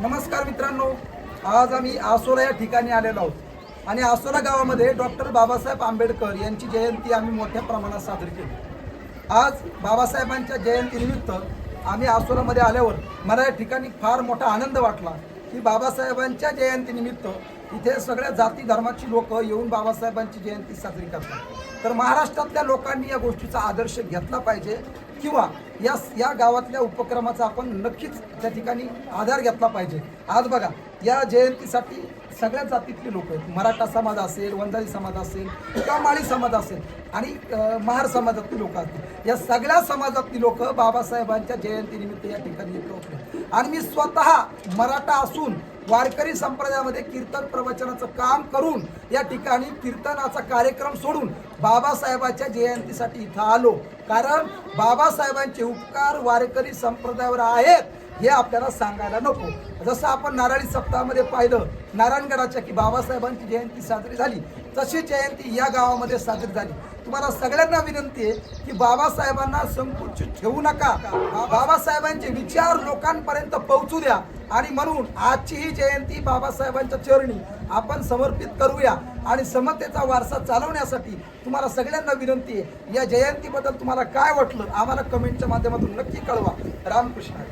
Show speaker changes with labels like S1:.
S1: नमस्कार मित्रांनो आज आम्ही आसोला या ठिकाणी आलेलो आहोत. आणि आसोला गावामध्ये डॉक्टर बाबासाहेब आंबेडकर यांची जयंती आम्ही मोठ्या प्रमाणात साजरी केली. आज बाबासाहेबांच्या जयंतीनिमित्त आम्ही आसोलामध्ये आल्यावर मला या ठिकाणी फार मोठा आनंद वाटला की बाबासाहेबांच्या जयंतीनिमित्त इथे सगळ्या जाती धर्माची लोक येऊन बाबासाहेबांची जयंती साजरी करतात. तर महाराष्ट्रातल्या लोकांनी या गोष्टीचा आदर्श घेतला पाहिजे किंवा या या गावातल्या उपक्रमाचा आपण नक्कीच त्या ठिकाणी आधार घेतला पाहिजे. आज बघा या जयंतीसाठी सगळ्या जातीतले लोक आहेत. मराठा समाज असेल वंजारी समाज असेल किंवा माळी समाज असेल आणि महार समाजातली लोक असतील. या सगळ्या समाजातली लोक बाबासाहेबांच्या जयंतीनिमित्त या ठिकाणी येत होते. आणि मी स्वतः मराठा असून वारकरी संप्रदायामध्ये कीर्तन प्रवचनाचं काम करून या ठिकाणी कीर्तनाचा कार्यक्रम सोडून बाबासाहेबाच्या जयंतीसाठी इथं आलो. कारण बाबासाहेबांचे उपकार वारकरी संप्रदायावर आहेत. हे आपल्याला सांगायला नको. जसं आपण नारळी सप्ताहामध्ये पाहिलं नारायणगडाच्या की बाबासाहेबांची जयंती साजरी झाली तशी जयंती या गावामध्ये साजरी झाली. तुम्हाला सगळ्यांना विनंती आहे की बाबासाहेबांना संकुचित ठेवू नका. बाबासाहेबांचे विचार लोकांपर्यंत पोहोचू द्या. आणि म्हणून आजची ही जयंती बाबासाहेबांच्या चरणी आपण समर्पित करूया. आणि समतेचा वारसा चालवण्यासाठी तुम्हाला सगळ्यांना विनंती आहे. या जयंतीबद्दल तुम्हाला काय वाटलं आम्हाला कमेंटच्या माध्यमातून नक्की कळवा. रामकृष्ण.